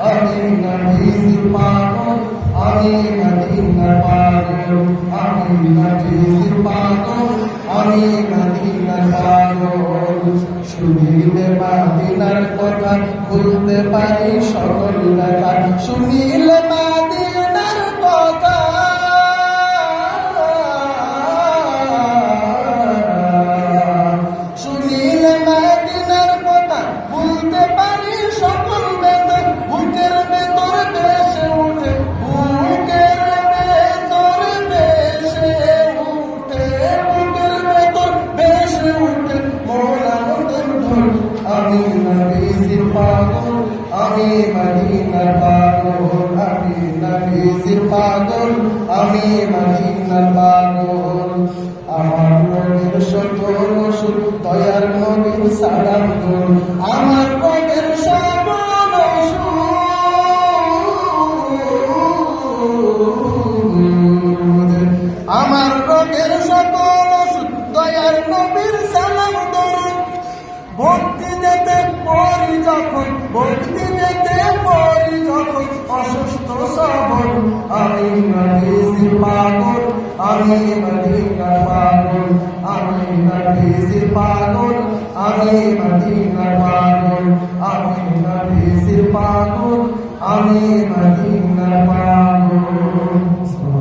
আমি নবীর পাগল আমি মদিনার পাগল আমি নবীর পাগল আমি মদিনার পাগল শুনিলে মাদিনার কথা বলতে পারি সকল লেখা শুনিলে মাদিনার আমি নবীজির পাগল আমি মদিনার পাগল আমি নবীজির পাগল আমি মদিনার পাগল আমার নবীর সকল দয়ার নবীর সালাম করুন আমার নবীর সকল আমার রোগের সকল দয়ার নবীর যখন ভক্তি যেতে পড়ি, যখন অসুস্থ সবল আমি নবীজির পাগল আমি মদিনার পাগল আমি নবীজির পাগল আমি মদিনার পাগল আমি নবীজির পাগল